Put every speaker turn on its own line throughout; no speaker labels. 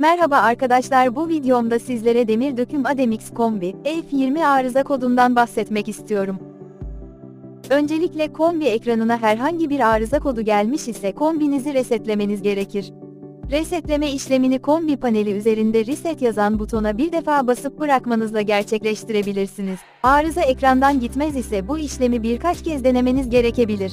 Merhaba arkadaşlar bu videomda sizlere demir döküm Ademix kombi F20 arıza kodundan bahsetmek istiyorum. Öncelikle kombi ekranına herhangi bir arıza kodu gelmiş ise kombinizi resetlemeniz gerekir. Resetleme işlemini kombi paneli üzerinde reset yazan butona bir defa basıp bırakmanızla gerçekleştirebilirsiniz. Arıza ekrandan gitmez ise bu işlemi birkaç kez denemeniz gerekebilir.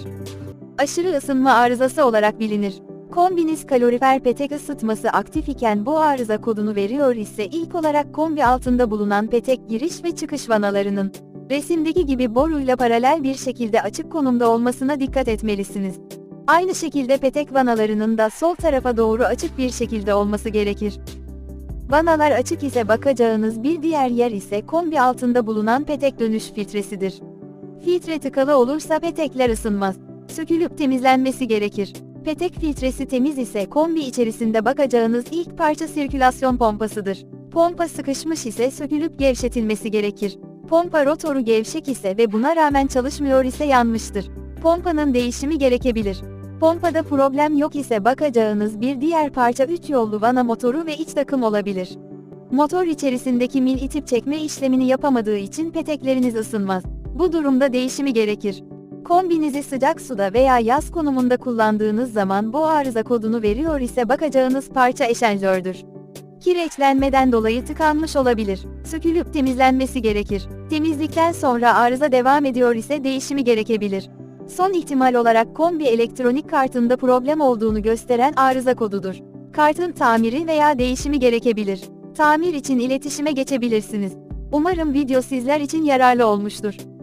Aşırı ısınma arızası olarak bilinir. Kombiniz kalorifer petek ısıtması aktif iken bu arıza kodunu veriyor ise ilk olarak kombi altında bulunan petek giriş ve çıkış vanalarının resimdeki gibi boruyla paralel bir şekilde açık konumda olmasına dikkat etmelisiniz. Aynı şekilde petek vanalarının da sol tarafa doğru açık bir şekilde olması gerekir. Vanalar açık ise bakacağınız bir diğer yer ise kombi altında bulunan petek dönüş filtresidir. Filtre tıkalı olursa petekler ısınmaz. Sökülüp temizlenmesi gerekir. Petek filtresi temiz ise kombi içerisinde bakacağınız ilk parça sirkülasyon pompasıdır. Pompa sıkışmış ise sökülüp gevşetilmesi gerekir. Pompa rotoru gevşek ise ve buna rağmen çalışmıyor ise yanmıştır. Pompanın değişimi gerekebilir. Pompada problem yok ise bakacağınız bir diğer parça 3 yollu vana motoru ve iç takım olabilir. Motor içerisindeki mil itip çekme işlemini yapamadığı için petekleriniz ısınmaz. Bu durumda değişimi gerekir. Kombinizi sıcak suda veya yaz konumunda kullandığınız zaman bu arıza kodunu veriyor ise bakacağınız parça eşenjördür. Kireçlenmeden dolayı tıkanmış olabilir. Sökülüp temizlenmesi gerekir. Temizlikten sonra arıza devam ediyor ise değişimi gerekebilir. Son ihtimal olarak kombi elektronik kartında problem olduğunu gösteren arıza kodudur. Kartın tamiri veya değişimi gerekebilir. Tamir için iletişime geçebilirsiniz. Umarım video sizler için yararlı olmuştur.